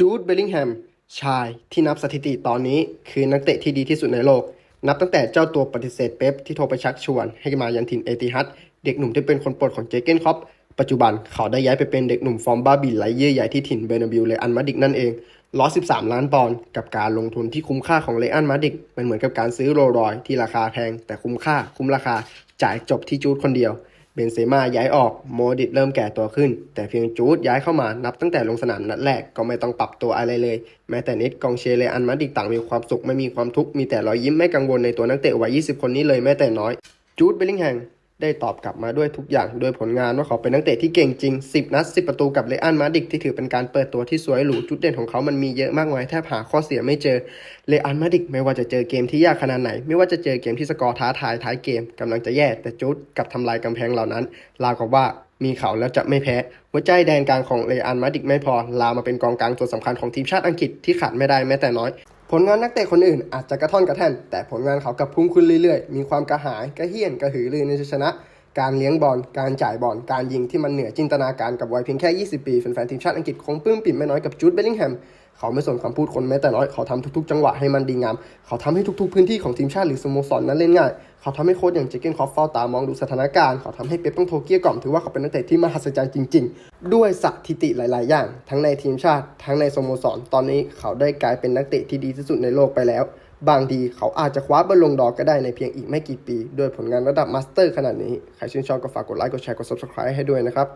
จูดเบลลิงแฮมชายที่นับสถิติตอนนี้คือนักเตะที่ดีที่สุดในโลก นับตั้งแต่เจ้าตัวปฏิเสธเป๊ปที่โทรไปชักชวน ให้มายันถิ่นเอติฮัดเด็กหนุ่มที่เป็นคนโปรดของเจเกนครอปปัจจุบันเขาได้ย้ายไปเป็นเด็กหนุ่มฟอร์มบ้าบินไหลเยื่อใหญ่ที่ถิ่นเบอร์นาบิวเลอันมาดิกนั่นเอง113 ล้านปอนด์กับการลงทุนที่คุ้มค่าของเลอันมาดิกมันเหมือนกับการซื้อโรลลอยที่ราคาแพงแต่คุ้มค่าคุ้มราคาจ่ายจบที่จูดคนเดียว เบนเซม่าย้ายออก โมดิตเริ่มแก่ตัวขึ้น แต่เพียงจูดย้ายเข้ามานับตั้งแต่ลงสนามนัดแรกก็ไม่ต้องปรับตัวอะไรเลย แม้แต่นิดกองเชียร์เลอันมาดิกต่างมีความสุขไม่มีความทุกข์มีแต่รอยยิ้มไม่กังวลในตัวนักเตะวัย 20 คนนี้เลยแม้แต่น้อย จูดเบลลิงแฮม ได้ตอบกลับมาด้วยทุกอย่างโดยผลงานว่าเขาเป็นนักเตะที่เก่งจริง 10 นัด 10 ประตูกับเลอันมาดิกที่ถือเป็นการเปิดตัวที่สวยหรูจุดเด่นของเขามันมีเยอะมากมายแทบหาข้อเสียไม่เจอเลอันมาดิกไม่ว่าจะเจอเกมที่ยากขนาดไหน ไม่ว่าจะเจอเกมที่สกอร์ท้าทายท้ายเกมกำลังจะแย่แต่จูดกับทำลายกำแพงเหล่านั้นราวกับว่ามีเขาแล้วจะไม่แพ้ หัวใจแดนกลางของเลอันมาดิกไม่พอลามมาเป็นกองกลางตัวสำคัญของทีมชาติอังกฤษที่ขาดไม่ได้แม้แต่น้อย ผลงานนักเตะคนอื่นอาจจะกระท่อนกระแท่น แต่ผลงานเขากับพุ่งขึ้นเรื่อยๆ มีความกระหายกระเฮี้ยนกระหือรือในชัยชนะ การเลี้ยงบอล การจ่ายบอล การยิงที่มันเหนือจินตนาการกับวัยเพียงแค่ 20 ปีแฟนๆทีมชาติอังกฤษคงปลื้มปิ่มไม่น้อยกับจูดเบลลิงแฮม เขาไม่สนคำพูดคนแม้แต่น้อย เขาทำทุกๆ จังหวะให้มันดีงาม เขาทำให้ทุกๆ พื้นที่ของทีมชาติหรือสโมสรนั้นเล่นง่าย เขาทำให้โค้ชอย่างเจเกนคอฟเฝ้าตามองดูสถานการณ์ เขาทำให้เป๊ปต้องโทรเกี้ยกล่อมถือว่าเขาเป็นนักเตะที่มหัศจรรย์จริง ๆ ด้วยสถิติหลาย ๆ อย่าง ทั้งในทีมชาติ ทั้งในสโมสร ตอนนี้เขาได้กลายเป็นนักเตะที่ดีที่สุดในโลกไปแล้ว บางทีเขาอาจจะคว้าบอลลงดอกก็ได้ในเพียงอีกไม่กี่ปี ด้วยผลงานระดับมาสเตอร์ขนาดนี้ ใครชื่นชอบก็ฝากกดไลค์ กดแชร์ กด subscribe ให้ด้วยนะครับ